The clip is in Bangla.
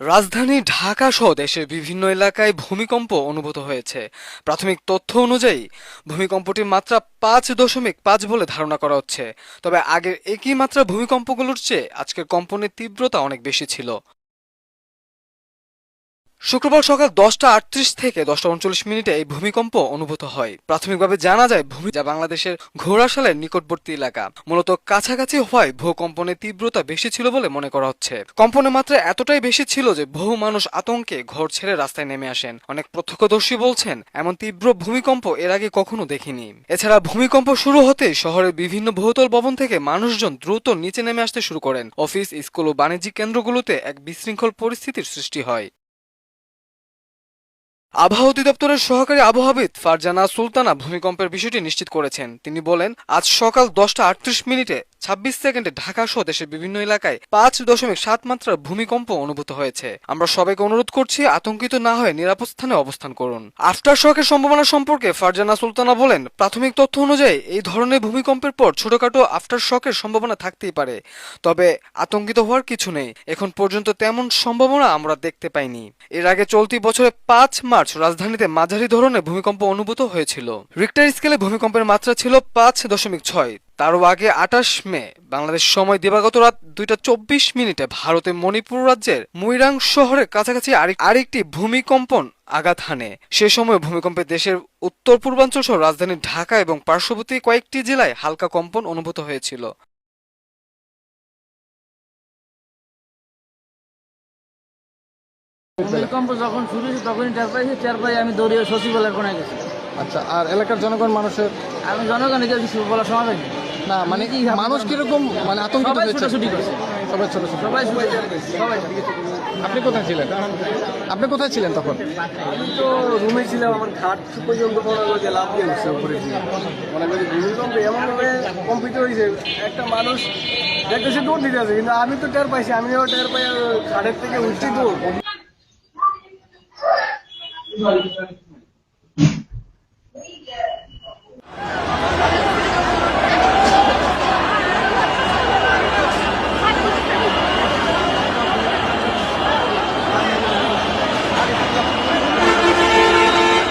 রাজধানী ঢাকা সহ দেশের বিভিন্ন এলাকায় ভূমিকম্প অনুভূত হয়েছে। প্রাথমিক তথ্য অনুযায়ী, ভূমিকম্পটির মাত্রা পাঁচ দশমিক পাঁচ বলে ধারণা করা হচ্ছে। তবে আগের একই মাত্রা ভূমিকম্পগুলোর চেয়ে আজকের কম্পনের তীব্রতা অনেক বেশি ছিল। শুক্রবার সকাল দশটা আটত্রিশ থেকে দশটা উনচল্লিশ মিনিটে এই ভূমিকম্প অনুভূত হয়। প্রাথমিকভাবে জানা যায়, ভূমি যা বাংলাদেশের ঘোড়াশালের নিকটবর্তী এলাকা। মূলত কাছাকাছি হওয়ায় ভূকম্পনের তীব্রতা বেশি ছিল বলে মনে করা হচ্ছে। কম্পনের মাত্রা এতটাই বেশি ছিল যে বহু মানুষ আতঙ্কে ঘর ছেড়ে রাস্তায় নেমে আসেন। অনেক প্রত্যক্ষদর্শী বলছেন, এমন তীব্র ভূমিকম্প এর আগে কখনো দেখিনি। এছাড়া ভূমিকম্প শুরু হতে শহরের বিভিন্ন বহুতল ভবন থেকে মানুষজন দ্রুত নিচে নেমে আসতে শুরু করেন। অফিস, স্কুল ও বাণিজ্যিক কেন্দ্রগুলোতে এক বিশৃঙ্খল পরিস্থিতির সৃষ্টি হয়। আবহাওয়া অধিদপ্তরের সহকারী আবহাওয়াবিদ ফারজানা সুলতানা ভূমিকম্পের বিষয়টি নিশ্চিত করেছেন। তিনি বলেন, আজ সকাল দশটা আটত্রিশ মিনিটে ছাব্বিশ সেকেন্ডে ঢাকা সহ দেশের বিভিন্ন এলাকায় পাঁচ দশমিক সাত মাত্রার ভূমিকম্প অনুভূত হয়েছে। আমরা সবাইকে অনুরোধ করছি, আতঙ্কিত না হয়ে নিরাপদ স্থানে অবস্থান করুন। আফটার শকের সম্ভাবনা সম্পর্কে ফারজানা সুলতানা বলেন, প্রাথমিক তথ্য অনুযায়ী এই ধরনের ভূমিকম্পের পর ছোটখাটো আফটার শকের সম্ভাবনা থাকতেই পারে। তবে আতঙ্কিত হওয়ার কিছু নেই। এখন পর্যন্ত তেমন সম্ভাবনা আমরা দেখতে পাইনি। এর আগে চলতি বছরে পাঁচ মার্চ রাজধানীতে মাঝারি ধরনের ভূমিকম্প অনুভূত হয়েছিল। রিক্টার স্কেলে ভূমিকম্পের মাত্রা ছিল পাঁচ দশমিক ছয়। তারও আগে আঠাশ মে, বাংলাদেশ সময় দিবাগত রাত দুইটা চব্বিশ মিনিটে ভারতের মণিপুর রাজ্যের মুইরাং শহরের কাছাকাছি আরেক- আরেকটি ভূমিকম্পন আঘাত হানে। সে সময় ভূমিকম্পে দেশের উত্তর পূর্বাঞ্চল সহ রাজধানী ঢাকা এবং পার্শ্ববর্তী কয়েকটি জেলায় হালকা কম্পন অনুভূত হয়েছিল। ভূমিকম্প যখন শুরু হয়েছে তখনই টের পাইছি টের পাই আমি দৌড়িয়ে সচিবালয়ের কোনায় গেছি। আচ্ছা আর এলাকার জনগণ মানুষের? আমি জনগণকে কিছু বলার সময় পাইনি। না মানে? মানুষ কীরকম মানে আতঙ্কিত সবাই হয়েছে? করছে। সবাই ছোট ছোট সবাই সবাই আপনি কোথায় ছিলেন? আপনি কোথায় ছিলেন তখন? আমি তো রুমে ছিলাম আমার খাট পর্যন্ত করো লাভ দিয়ে উঠছে উপরে। মনে করি ভূমিকম্প এমনভাবে কম্পিউটার হয়েছে একটা মানুষ দেখতেছে দৌড় দিতে আছে কিন্তু আমি তো টের পাইছি আমিও টের পাই খাটের থেকে উঠছি দৌড়। Valeu,